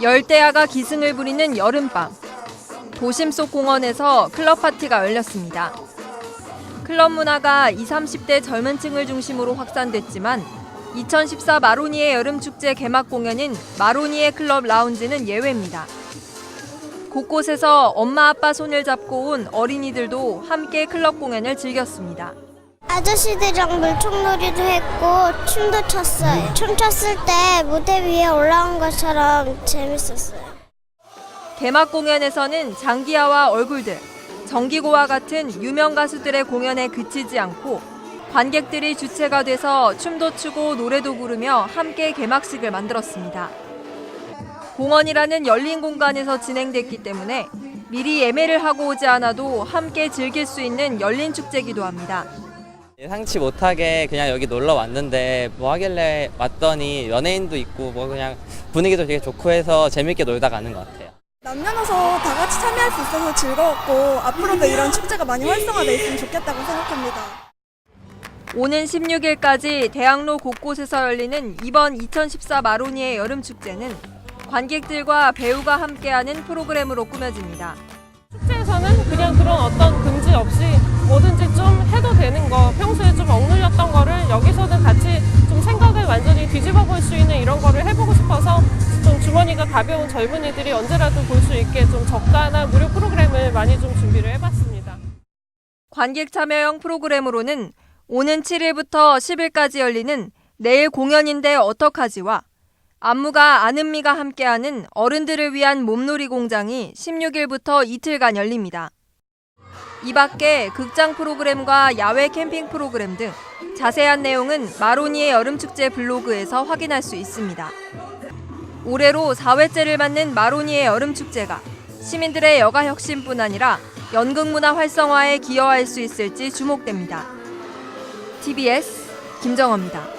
열대야가 기승을 부리는 여름밤. 도심 속 공원에서 클럽 파티가 열렸습니다. 클럽 문화가 20, 30대 젊은 층을 중심으로 확산됐지만 2014 마로니에 여름 축제 개막 공연인 마로니에 클럽 라운지는 예외입니다. 곳곳에서 엄마 아빠 손을 잡고 온 어린이들도 함께 클럽 공연을 즐겼습니다. 아저씨들이랑 물총놀이도 했고 춤도 췄어요. 춤 췄을 때 무대 위에 올라온 것처럼 재밌었어요. 개막 공연에서는 장기하와 얼굴들, 정기고와 같은 유명 가수들의 공연에 그치지 않고 관객들이 주체가 돼서 춤도 추고 노래도 부르며 함께 개막식을 만들었습니다. 공원이라는 열린 공간에서 진행됐기 때문에 미리 예매를 하고 오지 않아도 함께 즐길 수 있는 열린 축제기도 합니다. 예상치 못하게 그냥 여기 놀러 왔는데 뭐 하길래 왔더니 연예인도 있고 뭐 그냥 분위기도 되게 좋고 해서 재밌게 놀다 가는 것 같아요. 남녀노소 다 같이 참여할 수 있어서 즐거웠고 앞으로도 이런 축제가 많이 활성화돼 있으면 좋겠다고 생각합니다. 오는 16일까지 대학로 곳곳에서 열리는 이번 2014 마로니의 여름 축제는 관객들과 배우가 함께하는 프로그램으로 꾸며집니다. 없이 뭐든지 좀 해도 되는 거 평소에 좀 억눌렸던 거를 여기서는 같이 좀 생각을 완전히 뒤집어 볼 수 있는 이런 거를 해보고 싶어서 좀 주머니가 가벼운 젊은이들이 언제라도 볼 수 있게 좀 적당한 무료 프로그램을 많이 좀 준비를 해봤습니다. 관객 참여형 프로그램으로는 오는 7일부터 10일까지 열리는 내일 공연인데 어떡하지와 안무가 아는미가 함께하는 어른들을 위한 몸놀이 공장이 16일부터 이틀간 열립니다. 이 밖에 극장 프로그램과 야외 캠핑 프로그램 등 자세한 내용은 마로니의 여름축제 블로그에서 확인할 수 있습니다. 올해로 4회째를 맞는 마로니의 여름축제가 시민들의 여가 혁신뿐 아니라 연극문화 활성화에 기여할 수 있을지 주목됩니다. TBS 김정호입니다.